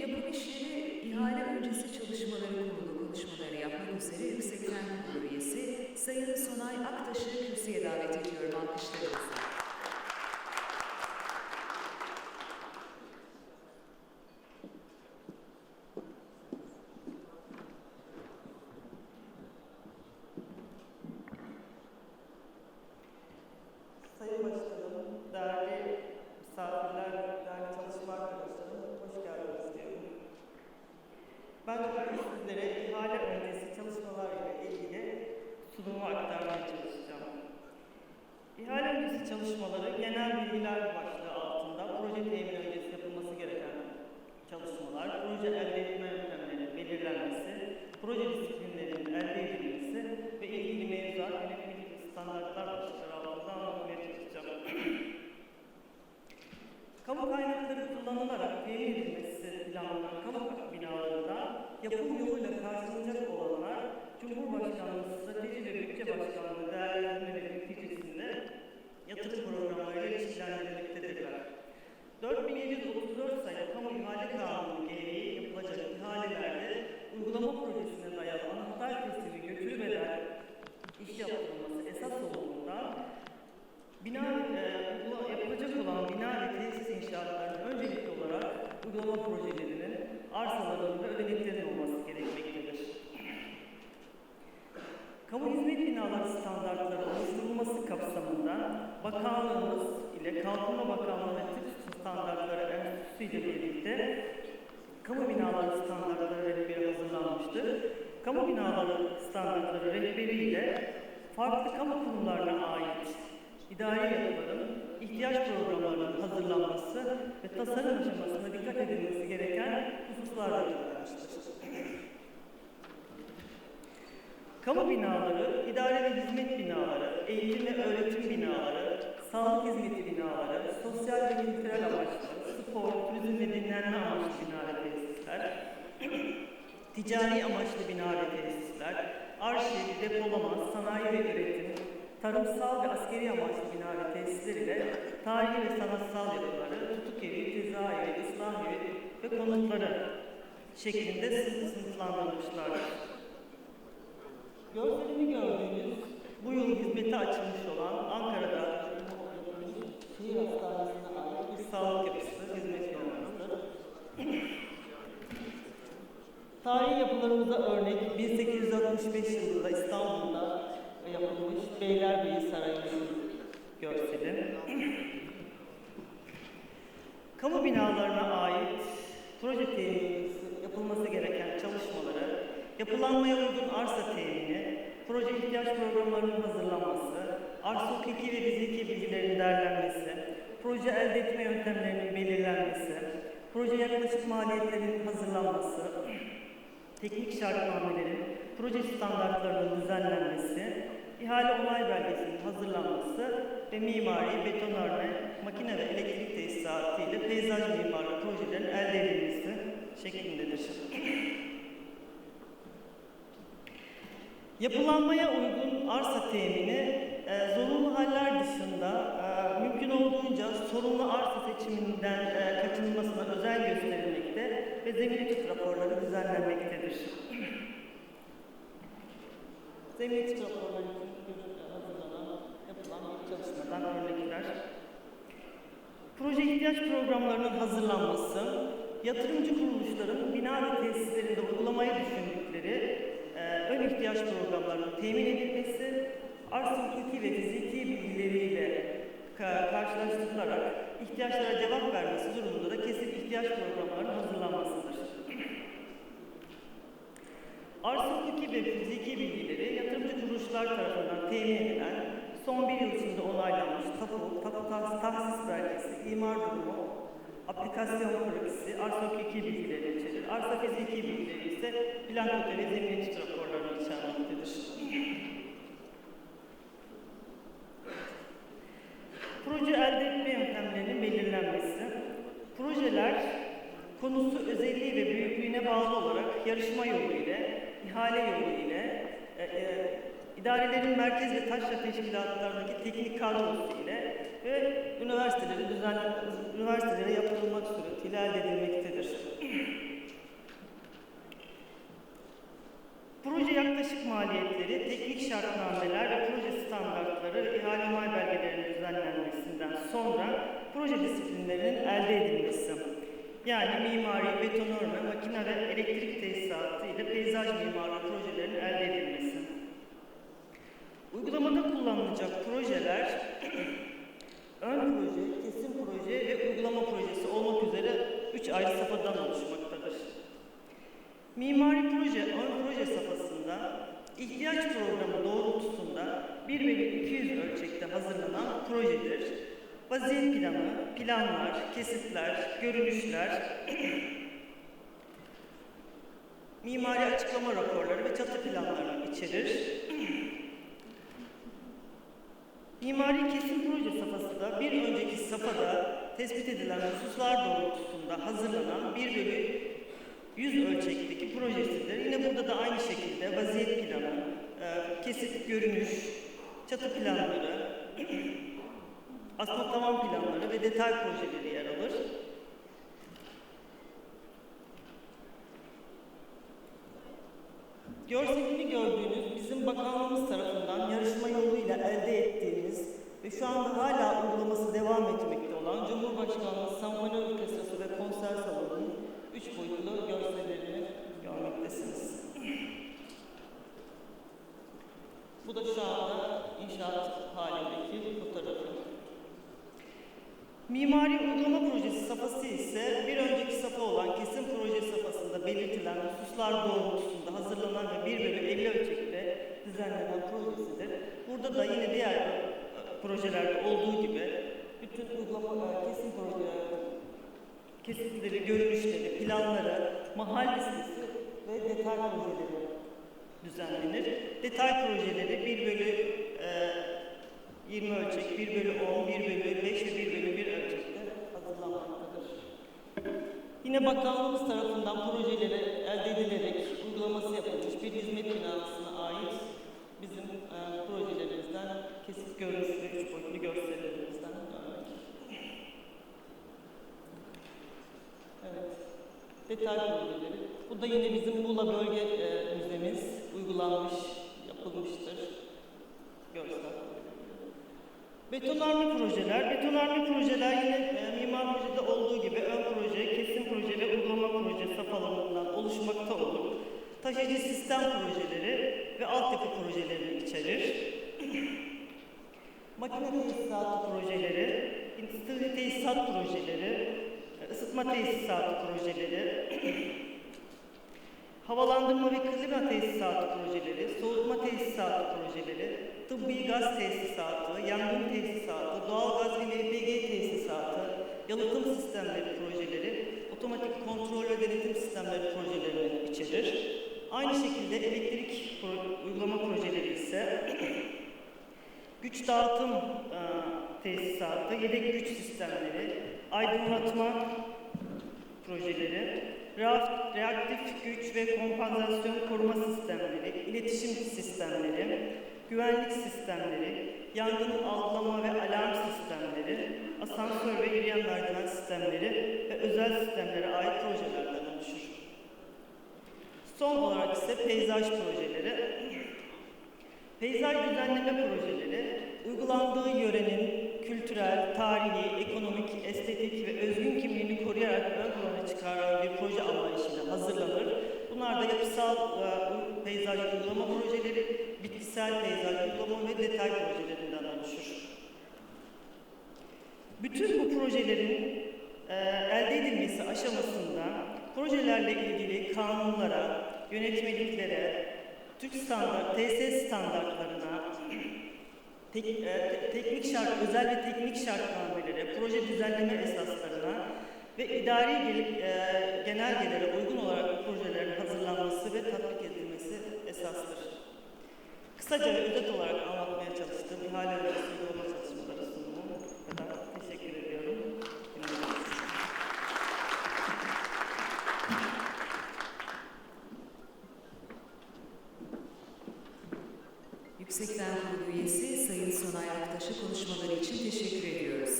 yapım işleri ihale öncesi çalışmaları kurulu konuşmaları yapmak üzere Yüksekten Kurulu üyesi Sayın Sonay Aktaş'ı kürsüye davet ediyorum alkışlarınızla. Çalışmaları genel bilgiler başlığı altında proje temin öncesi yapılması gereken çalışmalar, proje elde etme yöntemlerinin belirlenmesi, proje disiplinlerinin elde edilmesi ve ilgili mevzuat yönetmelik standartlar başlıkları altında anlatmaya çalışacağım. Kamu kaynakları kullanılarak temin edilmesi planlanan kamu binalarında yapım yoluyla karşılanacak olanlar Cumhurbaşkanlığı Strateji ve Bütçe Başkanlığı değerlendirmeleri neticesinde yatırım programlarıyla ilişkilendirilmektedirler. 4734 sayılı Kamu İhale Kanunu gereği yapılacak ihalelerde uygulama projesine dayalı anahtar teslim götürmeden iş yapılması esas olduğundan Bina e, uygula- yapılacak olan bina ve tesis inşaatlarının öncelikli olarak uygulama projelerinin arsalarının ve ödeneklerin olması gerekmektedir. Kamu hizmet binaları standartları oluşturulması kapsamında bakanlığımız ile Kalkınma Bakanlığı ve Tıp Standartları Enstitüsü ile birlikte kamu binaları standartları rehberi hazırlanmıştır. Kamu binaları standartları rehberiyle farklı kamu kurumlarına ait idari yapıların ihtiyaç programlarının hazırlanması ve tasarım aşamasına dikkat edilmesi gereken hususlar. Kamu binaları, idare ve hizmet binaları, eğitim ve öğretim binaları, sağlık hizmeti binaları, sosyal ve kültürel amaçlı, spor, turizm ve dinlenme amaçlı bina ve tesisler, ticari amaçlı bina ve tesisler, arşiv, depolama, sanayi ve üretim, tarımsal ve askeri amaçlı bina ve tesisler ile tarihi ve sanatsal yapıları, tutuk evi, cezaevi, ıslah evi ve konutları şeklinde sınıf sınıflandırmışlardır. Görselini gördüğünüz bu yıl hizmete açılmış olan Ankara'da şehir hastanesine ait bir sağlık yapısı hizmet yolundadır. Tarihi yapılarımıza örnek 1865 yılında İstanbul'da yapılmış Beylerbeyi Sarayı'nın görseli. Kamu binalarına ait proje temini yapılması gereken çalışmaları, yapılanmaya uygun arsa temini, proje ihtiyaç programlarının hazırlanması, arsa hukuki ve fiziki bilgilerin derlenmesi, proje elde etme yöntemlerinin belirlenmesi, proje yaklaşık maliyetlerinin hazırlanması, teknik şartnamelerin, proje standartlarının düzenlenmesi, ihale onay belgesinin hazırlanması ve mimari, betonarme, makine ve elektrik tesisatı ile peyzaj mimarlık projelerin elde edilmesi şeklindedir. Yapılanmaya uygun arsa temini e, zorunlu haller dışında e, mümkün olduğunca sorunlu arsa seçiminden e, kaçınılmasına özen gösterilmekte ve zemin etüt raporları düzenlenmektedir. zemin etüt raporları hazırlanan, yapılan çalışmadan örnekler. Proje ihtiyaç programlarının hazırlanması, yatırımcı kuruluşların bina ve tesislerinde uygulamayı düşündükleri e, ön ihtiyaç programlarının temin edilmesi, arsa hukuki ve fiziki bilgileriyle ka- karşılaştırılarak ihtiyaçlara cevap vermesi durumunda da kesin ihtiyaç programlarının hazırlanmasıdır. Arsa hukuki ve fiziki bilgileri yatırımcı kuruluşlar tarafından temin edilen, son bir yıl içinde onaylanmış tapu, tapu tahsis, belgesi, imar durumu, aplikasyon projesi, arsa hukuki bilgileri içerir. Arsa fiziki bilgileri ise bilanço ve zemin etüt raporlarını içermektedir. konusu özelliği ve büyüklüğüne bağlı olarak yarışma yolu ile, ihale yolu ile, e, e, idarelerin merkez ve taşra teşkilatlarındaki teknik kadrosu ile ve üniversitelerin düzenlen, üniversitelere yapılmak suretiyle elde edilmektedir. Proje yaklaşık maliyetleri, teknik şartnameler ve proje standartları ihale mal belgelerinin düzenlenmesinden sonra proje disiplinlerinin elde edilmesi. Yani mimari, betonarme, makine ve elektrik tesisatı ile peyzaj mimarlığı projelerinin elde edilmesi. Uygulamada kullanılacak projeler ön proje, kesim proje ve uygulama projesi olmak üzere üç ayrı safhadan oluşmaktadır. Mimari proje ön proje safhasında ihtiyaç programı doğrultusunda 1 bölü 200 ölçekte hazırlanan projedir. Vaziyet planı, planlar, kesitler, görünüşler, mimari açıklama raporları ve çatı planlarını içerir. Mimari kesim proje safhası da bir önceki safhada tespit edilen hususlar doğrultusunda hazırlanan 1 bölü 100 ölçekteki projesidir. Yine burada da aynı şekilde vaziyet planı, e, kesit görünüş, çatı planları, asma tavan planları ve detay projeleri yer alır. Görselini gördüğünüz bizim bakanlığımız tarafından yarışma yoluyla elde ettiğimiz ve şu anda hala uygulaması devam etmekte olan Cumhurbaşkanlığı Senfoni Orkestrası ve Konser Salonu'nun üç boyutlu görsellerini görmektesiniz. Bu da şu anda inşaat halindeki fotoğrafı. Mimari uygulama projesi safhası ise bir önceki safha olan kesim proje safhasında belirtilen hususlar doğrultusunda hazırlanan ve 1 bölü 50 ölçekte düzenlenen projesidir. Burada da yine diğer e, projelerde olduğu gibi bütün uygulama e, kesim projeleri, kesitleri, görünüşleri, planları, mahal listesi ve detay projeleri düzenlenir. Detay projeleri 1 bölü e, 20 ölçek, 1 bölü 10, 1 bölü 5 ve 1 bölü 1 ölçekte hazırlanmaktadır. Yine bakanlığımız tarafından projeleri elde edilerek uygulaması yapılmış bir hizmet binasına ait bizim e, projelerimizden kesit görünüş ve üç boyutlu görsellerimizden örnek. Evet. Detay projeleri. Bu da yine bizim Muğla Bölge e, Müzemiz uygulanmış, yapılmıştır. Görsel. Betonarme projeler. Betonarme projeler yine e, mimar projede olduğu gibi ön proje, kesim proje ve uygulama proje safhalarından oluşmakta olur. Taşıyıcı sistem projeleri ve altyapı projelerini içerir. Makine tesisatı projeleri, endüstri tesisat projeleri, ısıtma tesisatı projeleri, havalandırma ve klima tesisatı projeleri, soğutma tesisatı projeleri, tıbbi gaz tesisatı, yangın tesisatı, doğalgaz ve LPG tesisatı, yalıtım sistemleri projeleri, otomatik kontrol ve denetim sistemleri projelerini içerir. Aynı şekilde elektrik pro- uygulama projeleri ise güç dağıtım e, tesisatı, yedek güç sistemleri, aydınlatma projeleri, reaktif güç ve kompansasyon koruma sistemleri, iletişim sistemleri, güvenlik sistemleri, yangın algılama ve alarm sistemleri, asansör ve yürüyen merdiven sistemleri ve özel sistemlere ait projelerden oluşur. Son olarak ise peyzaj projeleri. Peyzaj düzenleme projeleri, uygulandığı yörenin kültürel, tarihi, ekonomik, estetik ve özgün kimliğini koruyarak ön plana çıkaran bir. Bunlar yapısal e, peyzaj uygulama projeleri, bitkisel peyzaj uygulama ve detay projelerinden oluşur. Bütün bu projelerin e, elde edilmesi aşamasında projelerle ilgili kanunlara, yönetmeliklere, Türk standart, TS standartlarına, tek, e, te- teknik şart, özel ve teknik şartnamelere, proje düzenleme esaslarına ve idari gel- e, genelgelere uygun olarak projelerin hazırlanması ve tatbik edilmesi esastır. Kısaca ve olarak anlatmaya